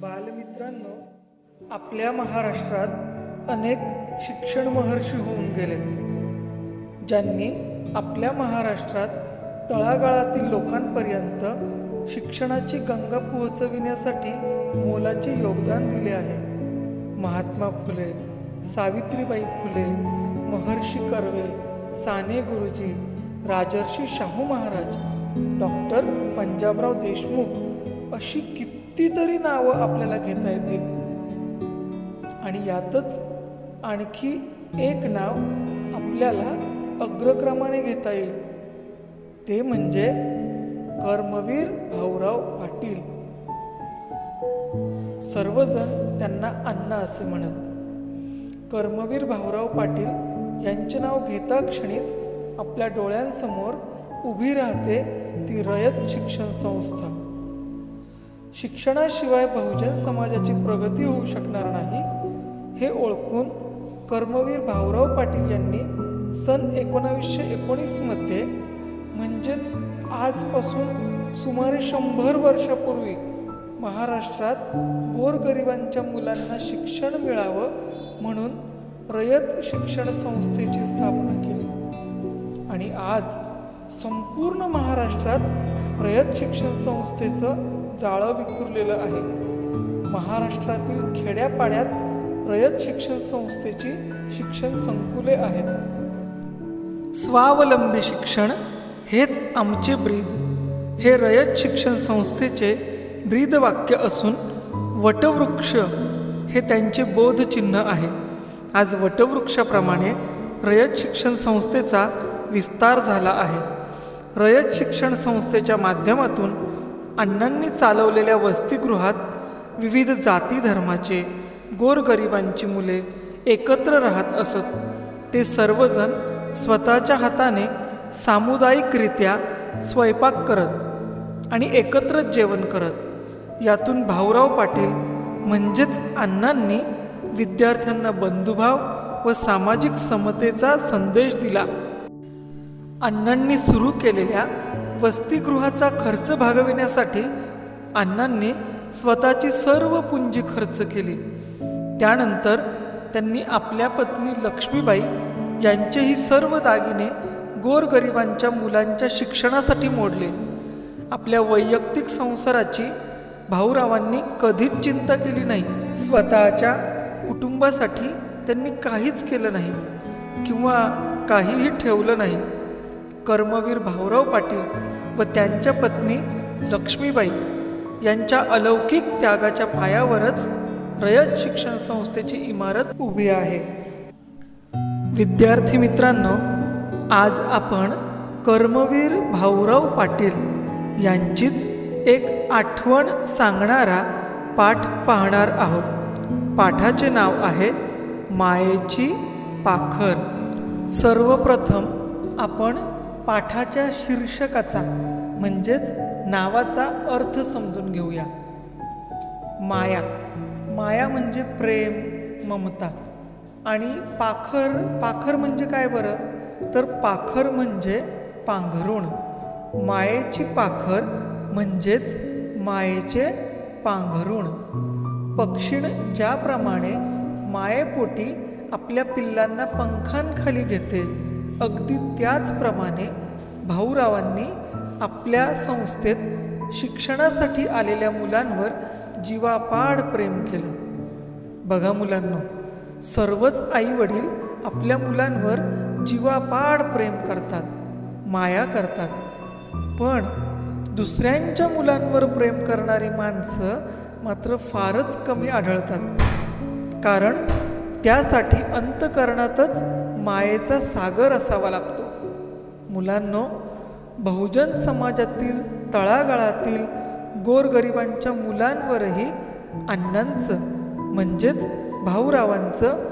बालमित्रांनो आपल्या महाराष्ट्रात अनेक शिक्षण महर्षी होऊन गेले ज्यांनी आपल्या महाराष्ट्रात तळागाळातील लोकांपर्यंत शिक्षणाची गंगा पोहोचविण्यासाठी मोलाचे योगदान दिले आहे. महात्मा फुले सावित्रीबाई फुले महर्षी कर्वे साने गुरुजी राजर्षी शाहू महाराज डॉक्टर पंजाबराव देशमुख अशी कितीतरी नावं आपल्याला घेता येतील. आणि यातच आणखी एक नाव आपल्याला अग्रक्रमाने घेता येईल. ते म्हणजे कर्मवीर भाऊराव पाटील. सर्वजण त्यांना अण्णा असे म्हणत. कर्मवीर भाऊराव पाटील यांचे नाव घेता क्षणीच आपल्या डोळ्यांसमोर उभी राहते ती रयत शिक्षण संस्था. शिक्षणाशिवाय बहुजन समाजाची प्रगती होऊ शकणार नाही हे ओळखून कर्मवीर भाऊराव पाटील यांनी सन एकोणावीसशे एकोणीसमध्ये म्हणजेच आजपासून सुमारे शंभर वर्षापूर्वी महाराष्ट्रात गोरगरिबांच्या मुलांना शिक्षण मिळावं म्हणून रयत शिक्षण संस्थेची स्थापना केली. आणि आज संपूर्ण महाराष्ट्रात रयत शिक्षण संस्थेचं जाळं विखुरलेलं आहे. महाराष्ट्रातील खेड्यापाड्यात रयत शिक्षण संस्थेची शिक्षण संकुले आहेत. स्वावलंबी शिक्षण हेच आमचे ब्रीद. हे रयत शिक्षण संस्थेचे ब्रीदवाक्य असून वटवृक्ष हे त्यांचे बोधचिन्ह आहे. आज वटवृक्षाप्रमाणे रयत शिक्षण संस्थेचा विस्तार झाला आहे. रयत शिक्षण संस्थेच्या माध्यमातून अण्णांनी चालवलेल्या वसतिगृहात विविध जाती धर्माचे गोरगरिबांची मुले एकत्र राहत असत. ते सर्वजण स्वतःच्या हाताने सामुदायिकरित्या स्वयंपाक करत आणि एकत्रच जेवण करत. यातून भाऊराव पाटील म्हणजेच अण्णांनी विद्यार्थ्यांना बंधुभाव व सामाजिक समतेचा संदेश दिला. अण्णांनी सुरू केलेल्या वसतिगृहाचा खर्च भागविण्यासाठी अण्णांनी स्वतःची सर्व पुंजी खर्च केली. त्यानंतर त्यांनी आपल्या पत्नी लक्ष्मीबाई यांचेही सर्व दागिने गोरगरिबांच्या मुलांच्या शिक्षणासाठी मोडले. आपल्या वैयक्तिक संसाराची भाऊरावांनी कधीच चिंता केली नाही. स्वतःच्या कुटुंबासाठी त्यांनी काहीच केलं नाही किंवा काहीही ठेवलं नाही. कर्मवीर भाऊराव पाटील व त्यांच्या पत्नी लक्ष्मीबाई यांच्या अलौकिक त्यागाच्या पायावरच रयत शिक्षण संस्थेची इमारत उभी आहे. विद्यार्थी मित्रांनो आज आपण कर्मवीर भाऊराव पाटील यांचीच एक आठवण सांगणारा पाठ पाहणार आहोत. पाठाचे नाव आहे मायेची पाखर. सर्वप्रथम आपण पाठाच्या शीर्षकाचा म्हणजेच नावाचा अर्थ समजून घेऊया. माया. माया म्हणजे प्रेम ममता. आणि पाखर पाखर म्हणजे काय बरं? तर पाखर म्हणजे पांघरुण. मायेची पाखर म्हणजेच मायेचे पांघरुण. पक्षीण ज्याप्रमाणे मायेपोटी आपल्या पिल्लांना पंखांखाली घेते अगदी त्याचप्रमाणे भाऊरावांनी आपल्या संस्थेत शिक्षणासाठी आलेल्या मुलांवर जीवापाड प्रेम केलं. बघा मुलांना सर्वच आई वडील आपल्या मुलांवर जीवापाड प्रेम करतात माया करतात. पण दुसऱ्यांच्या मुलांवर प्रेम करणारी माणसं मात्र फारच कमी आढळतात. कारण त्यासाठी अंतकरणातच मायेचा सागर असावा लागतो. मुलांनो बहुजन समाजातील तळागाळातील गोरगरिबांच्या मुलांवरही अण्णांचं म्हणजेच भाऊरावांचं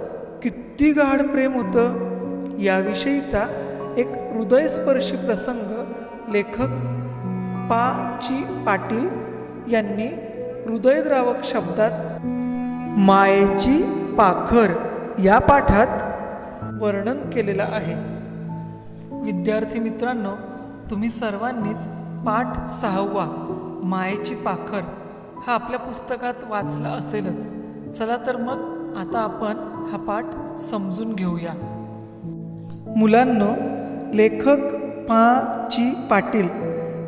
किती गाढ प्रेम होतं याविषयीचा एक हृदयस्पर्शी प्रसंग लेखक पा. ची. पाटील यांनी हृदयद्रावक शब्दात मायेची पाखर या पाठात वर्णन केलेलं आहे. विद्यार्थी मित्रांनो तुम्ही सर्वांनीच पाठ सहावा मायेची पाखर हा आपल्या पुस्तकात वाचला असेलच. चला तर मग आता आपण हा पाठ समजून घेऊया. मुलांनो लेखक पा. ची पाटील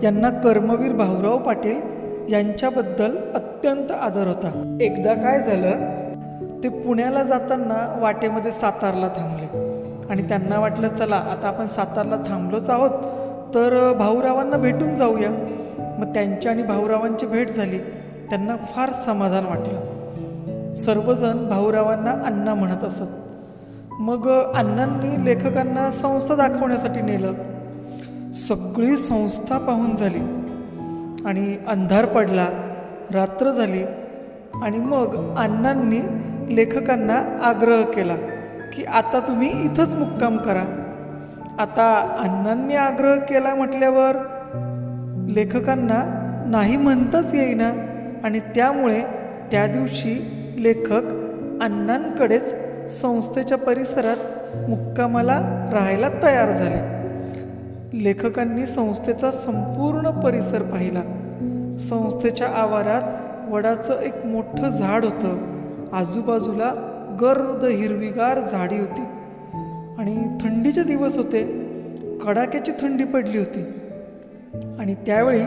यांना कर्मवीर भाऊराव पाटील यांच्याबद्दल अत्यंत आदर होता. एकदा काय झालं ते पुण्याला जाताना वाटेमध्ये सातारला थांबले. आणि त्यांना वाटलं चला आता आपण सातारला थांबलोच आहोत तर भाऊरावांना भेटून जाऊया. मग त्यांची आणि भाऊरावांची भेट झाली. त्यांना फार समाधान वाटलं. सर्वजण भाऊरावांना अण्णा म्हणत असत. मग अण्णांनी लेखकांना संस्था दाखवण्यासाठी नेलं. सगळी संस्था पाहून झाली. आणि अंधार पडला रात्र झाली. आणि मग अण्णांनी लेखकांना आग्रह केला की आता तुम्ही इथंच मुक्काम करा. आता अण्णांनी आग्रह केला म्हटल्यावर लेखकांना नाही म्हणताच येईना आणि त्यामुळे त्या दिवशी लेखक अण्णांकडेच संस्थेच्या परिसरात मुक्कामाला राहायला तयार झाले. लेखकांनी संस्थेचा संपूर्ण परिसर पाहिला. संस्थेच्या आवारात वडाचं एक मोठं झाड होतं. आजूबाजूला गर्द हिरवीगार झाडी होती. आणि थंडीचे दिवस होते कडाक्याची थंडी पडली होती. आणि त्यावेळी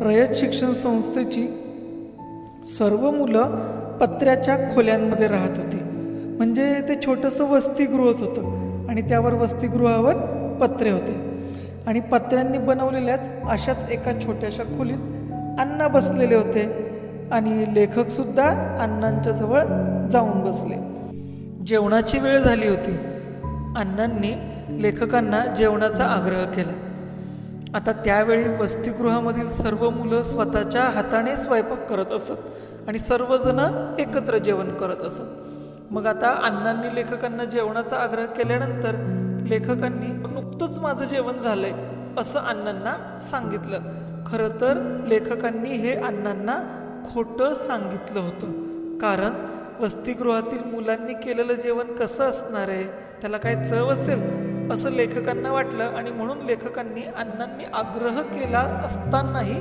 रयत शिक्षण संस्थेची सर्व मुलं पत्र्याच्या खोल्यांमध्ये राहत होती. म्हणजे ते छोटंसं वसतिगृहच होतं आणि त्यावर वसतिगृहावर पत्रे होते. आणि पत्र्यांनी बनवलेल्याच अशाच एका छोट्याशा खोलीत अण्णा बसलेले होते. आणि लेखकसुद्धा अण्णांच्या जवळ जाऊन बसले. जेवणाची वेळ झाली होती. अण्णांनी लेखकांना जेवणाचा आग्रह केला. आता त्यावेळी वसतिगृहामधील सर्व मुलं स्वतःच्या हाताने स्वयंपाक करत असत आणि सर्वजण एकत्र जेवण करत असत. मग आता अण्णांनी लेखकांना जेवणाचा आग्रह केल्यानंतर लेखकांनी नुकतंच माझं जेवण झालंय असं अण्णांना सांगितलं. खरं तर लेखकांनी हे अण्णांना खोटं सांगितलं होतं. कारण वसतिगृहातील मुलांनी केलेलं जेवण कसं असणार आहे? त्याला काय चव असेल? असं लेखकांना वाटलं आणि म्हणून लेखकांनी अण्णांनी आग्रह केला असतानाही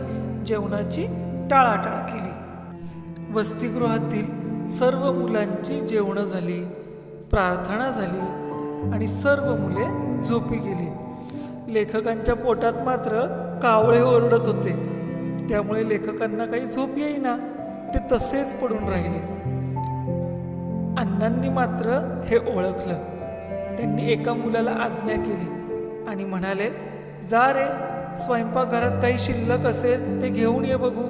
जेवणाची टाळाटाळ केली. वसतिगृहातील सर्व मुलांची जेवणं झाली प्रार्थना झाली आणि सर्व मुले झोपी गेली. लेखकांच्या पोटात मात्र कावळे ओरडत होते. त्यामुळे लेखकांना काही झोप येईना. ते तसेच पडून राहिले. अण्णांनी मात्र हे ओळखलं. त्यांनी एका मुलाला आज्ञा केली आणि म्हणाले जा रे स्वयंपाकघरात काही शिल्लक असेल ते घेऊन ये बघू.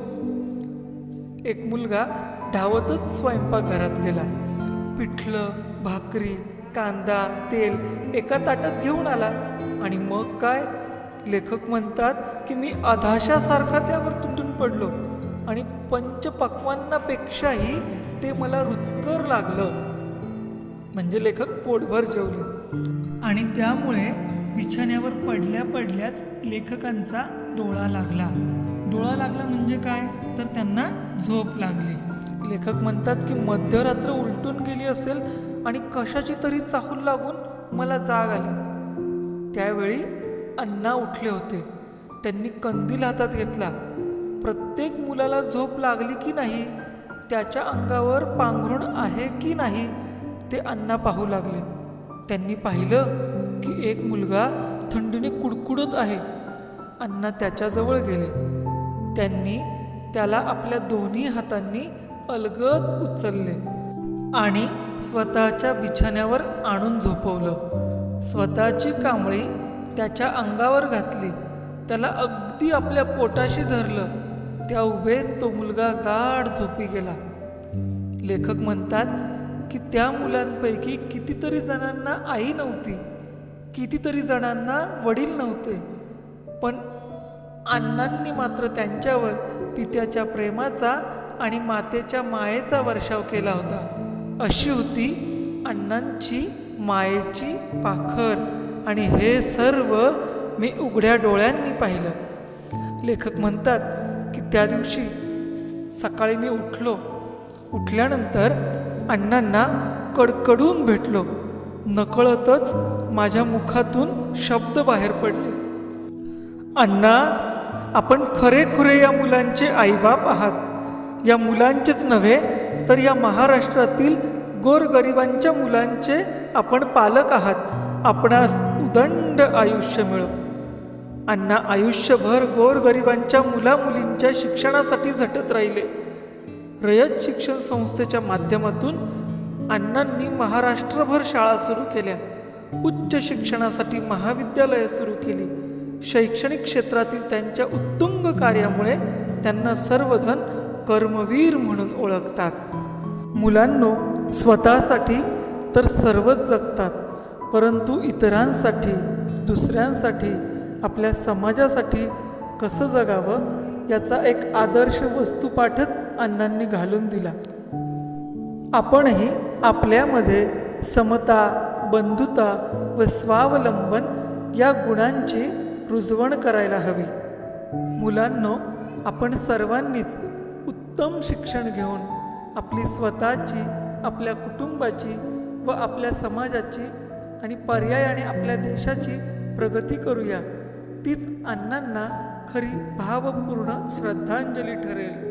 एक मुलगा धावतच स्वयंपाकघरात गेला. पिठलं भाकरी कांदा तेल एका ताटात घेऊन आला. आणि मग काय? लेखक म्हणतात की मी अधाशासारखा त्यावर तुटून पडलो आणि पंचपक्वांनापेक्षाही ते मला रुचकर लागलं. म्हणजे लेखक पोटभर जेवले. आणि त्यामुळे बिछाण्यावर पडल्या पडल्याच लेखकांचा डोळा लागला. डोळा लागला म्हणजे काय? तर त्यांना झोप लागली. लेखक म्हणतात की मध्यरात्र उलटून गेली असेल आणि कशाची तरी चाहूल लागून मला जाग आली. त्यावेळी अण्णा उठले होते. त्यांनी कंदील हातात घेतला. प्रत्येक मुलाला झोप लागली की नाही? त्याच्या अंगावर पांघरुण आहे की नाही? ते अण्णा पाहू लागले. त्यांनी पाहिलं की एक मुलगा थंडीने कुडकुडत आहे. अण्णा त्याच्याजवळ गेले. त्यांनी त्याला आपल्या दोन्ही हातांनी अलगद उचलले आणि स्वतःच्या बिछाण्यावर आणून झोपवलं. स्वतःची कांबळी त्याच्या अंगावर घातली. त्याला अगदी आपल्या पोटाशी धरलं. त्या उभे तो मुलगा गाढ झोपी गेला. लेखक म्हणतात की त्या मुलांपैकी कितीतरी जणांना आई नव्हती. कितीतरी जणांना वडील नव्हते. पण अण्णांनी मात्र त्यांच्यावर पित्याच्या प्रेमाचा आणि मातेच्या मायेचा वर्षाव केला होता. अशी होती अण्णांची मायेची पाखर. आणि हे सर्व मी उघड्या डोळ्यांनी पाहिलं. लेखक म्हणतात की त्या दिवशी स- सकाळी मी उठलो. उठल्यानंतर अण्णांना कडकडून भेटलो. नकळतच माझ्या मुखातून शब्द बाहेर पडले. अण्णा आपण खरे खुरे या मुलांचे आईबाप आहात. या मुलांचेच नव्हे तर या महाराष्ट्रातील गोरगरिबांच्या मुलांचे आपण पालक आहात. आपणास दंड आयुष्य मिळो. अण्णा आयुष्यभर गोरगरिबांच्या मुलामुलींच्या शिक्षणासाठी झटत राहिले. रयत शिक्षण संस्थेच्या माध्यमातून अण्णांनी महाराष्ट्रभर शाळा सुरू केल्या. उच्च शिक्षणासाठी महाविद्यालये सुरू केली. शैक्षणिक क्षेत्रातील त्यांच्या उत्तुंग कार्यामुळे त्यांना सर्वजण कर्मवीर म्हणून ओळखतात. मुलांनो स्वतःसाठी तर सर्वच जगतात. परंतु इतरांसाठी दुसऱ्यांसाठी आपल्या समाजासाठी कसं जगावं याचा एक आदर्श वस्तुपाठच अण्णांनी घालून दिला. आपणही आपल्यामध्ये समता बंधुता व स्वावलंबन या गुणांची रुजवण करायला हवी. मुलांनो आपण सर्वांनीच उत्तम शिक्षण घेऊन आपली स्वतःची आपल्या कुटुंबाची व आपल्या समाजाची आणि पर्यायाने आपल्या देशाची प्रगती करूया. तीच अण्णांना खरी भावपूर्ण श्रद्धांजली ठरेल.